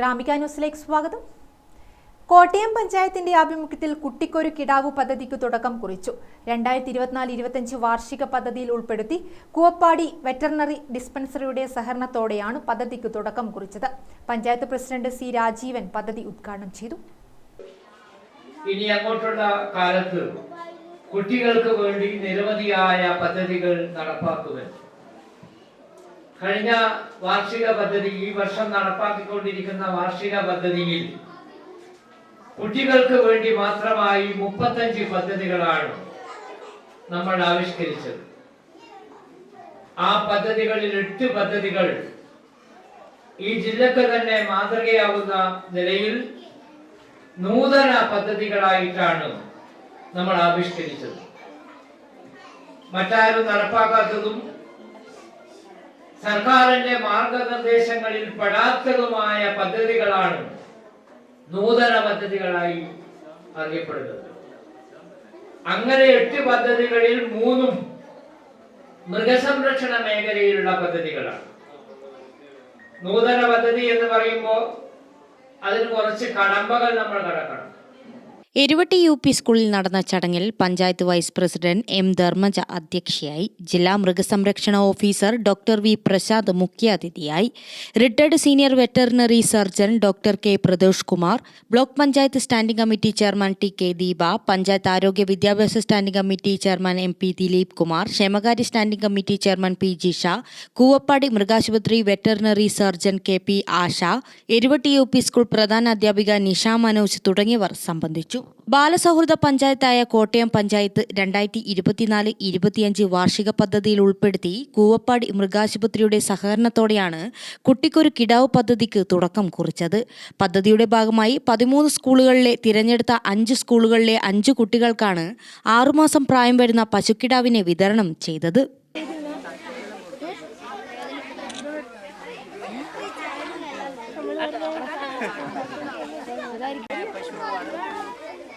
ഗ്രാമിക ന്യൂസിലേക്ക് സ്വാഗതം. കോട്ടയം പഞ്ചായത്തിന്റെ ആഭിമുഖ്യത്തിൽ കുട്ടിക്കൊരു കിടാവു പദ്ധതിക്ക് തുടക്കം കുറിച്ചു. രണ്ടായിരത്തി ഇരുപത്തിനാല് ഇരുപത്തഞ്ച് വാർഷിക പദ്ധതിയിൽ ഉൾപ്പെടുത്തി കൂവപ്പാടി വെറ്ററിനറി ഡിസ്പെൻസറിയുടെ സഹകരണത്തോടെയാണ് പദ്ധതിക്ക് തുടക്കം കുറിച്ചത്. പഞ്ചായത്ത് പ്രസിഡന്റ് സി രാജീവൻ പദ്ധതി ഉദ്ഘാടനം ചെയ്തു. ഇനി അങ്ങോട്ടുള്ള കാലത്ത് കുട്ടികൾക്ക് വേണ്ടി നിരവധിയായ പദ്ധതികൾ നടപ്പാക്കുമെന്ന് കഴിഞ്ഞ വാർഷിക പദ്ധതി ഈ വർഷം നടപ്പാക്കിക്കൊണ്ടിരിക്കുന്ന വാർഷിക പദ്ധതിയിൽ കുട്ടികൾക്ക് വേണ്ടി മാത്രമായി മുപ്പത്തഞ്ച് പദ്ധതികളാണ് നമ്മൾ ആവിഷ്കരിച്ചത്. ആ പദ്ധതികളിൽ എട്ട് പദ്ധതികൾ ഈ ജില്ലക്ക് തന്നെ മാതൃകയാവുന്ന നിലയിൽ നൂതന പദ്ധതികളായിട്ടാണ് നമ്മൾ ആവിഷ്കരിച്ചത്. മറ്റാരും നടപ്പാക്കാത്തതും സർക്കാരിന്റെ മാർഗനിർദ്ദേശങ്ങളിൽ പെടാത്തതുമായ പദ്ധതികളാണ് നൂതന പദ്ധതികളായി അറിയപ്പെടുന്നത്. അങ്ങനെ എട്ട് പദ്ധതികളിൽ മൂന്നും മൃഗസംരക്ഷണ മേഖലയിലുള്ള പദ്ധതികളാണ്. നൂതന പദ്ധതി എന്ന് പറയുമ്പോൾ അതിന് കുറച്ച് കടമ്പകൾ നമ്മൾ കടക്കണം. എരുവട്ടി യു പി സ്കൂളിൽ നടന്ന ചടങ്ങിൽ panchayat vice president M Dharmaja അധ്യക്ഷയായി ജില്ലാ മൃഗസംരക്ഷണ ഓഫീസർ ഡോക്ടർ വി പ്രസാദ് മുഖ്യാതിഥിയായി. Retired senior veterinary surgeon doctor K Pradosh Kumar block panchayat standing committee chairman T K Deepa panchayat ആരോഗ്യ വിദ്യാഭ്യാസ standing committee chairman M P Dileep Kumar ക്ഷേമകാര്യ standing committee chairman P G Sha Koovappadi മൃഗാശുപത്രി veterinary surgeon K P Asha Eruvatti U P school പ്രധാന അധ്യാപിക നിഷ മനോജ് തുടങ്ങിയവർ സംബന്ധിച്ചു. ബാലസൗഹൃദ പഞ്ചായത്തായ കോട്ടയം പഞ്ചായത്ത് രണ്ടായിരത്തി ഇരുപത്തിനാല് ഇരുപത്തിയഞ്ച് വാർഷിക പദ്ധതിയിൽ ഉൾപ്പെടുത്തി കൂവപ്പാടി മൃഗാശുപത്രിയുടെ സഹകരണത്തോടെയാണ് കുട്ടിക്കൊരു കിടാവ് പദ്ധതിക്ക് തുടക്കം കുറിച്ചത്. പദ്ധതിയുടെ ഭാഗമായി പതിമൂന്ന് സ്കൂളുകളിലെ തിരഞ്ഞെടുത്ത അഞ്ച് സ്കൂളുകളിലെ അഞ്ച് കുട്ടികൾക്കാണ് ആറുമാസം പ്രായം വരുന്ന പശുക്കിടാവിനെ വിതരണം ചെയ്തത്.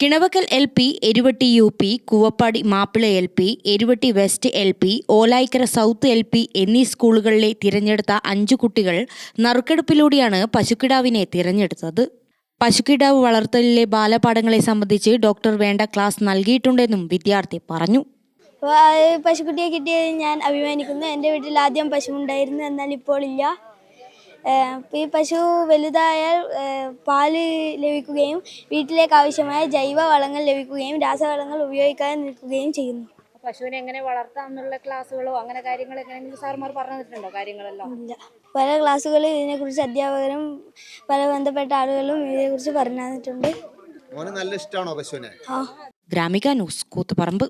Kinavakkal L P Eruvatti U P Koovappadi Mappila L P Eruvatti west L P Olayikkara south L P എന്നീ സ്കൂളുകളിലെ തിരഞ്ഞെടുത്ത അഞ്ചു കുട്ടികൾ നറുക്കെടുപ്പിലൂടെയാണ് പശുക്കിടാവിനെ തിരഞ്ഞെടുത്തത്. പശുക്കിടാവ് വളർത്തലിലെ ബാലപാഠങ്ങളെ സംബന്ധിച്ച് ഡോക്ടർ വേണ്ട ക്ലാസ് നൽകിയിട്ടുണ്ടെന്നും വിദ്യാർത്ഥി പറഞ്ഞു. പശുക്കുട്ടിയെ കിട്ടിയത് ഞാൻ അഭിമാനിക്കുന്നു. എന്റെ വീട്ടിൽ ആദ്യം പശു ഉണ്ടായിരുന്നു എന്നാൽ ഇപ്പോൾ ഇല്ല. ഈ പശു വലുതായാൽ പാൽ പാൽ ലഭിക്കുകയും വീട്ടിലേക്ക് ആവശ്യമായ ജൈവ വളങ്ങൾ ലഭിക്കുകയും രാസവളങ്ങൾ ഉപയോഗിക്കാതെ നിൽക്കുകയും ചെയ്യുന്നു. പശുവിനെ എങ്ങനെ വളർത്താം എന്നുള്ള ക്ലാസ്സുകളോ അങ്ങനെ കാര്യങ്ങൾ എങ്ങനെയെങ്കിലും സാർമാർ പറഞ്ഞു തന്നിട്ടുണ്ടോ കാര്യങ്ങളെല്ലാം? ഇല്ല. പല ക്ലാസ്സുകളിൽ ഇതിനെക്കുറിച്ച് അധ്യാപകരും പല ബന്ധപ്പെട്ട ആളുകളും ഇതിനെക്കുറിച്ച് പറഞ്ഞിട്ടുണ്ട് തന്നിട്ടുണ്ട്. മോന് നല്ല ഇഷ്ടമാണോ പശുവിനെ? ആ. ഗ്രാമിക ന്യൂസ് കൂത്തുപറമ്പ്.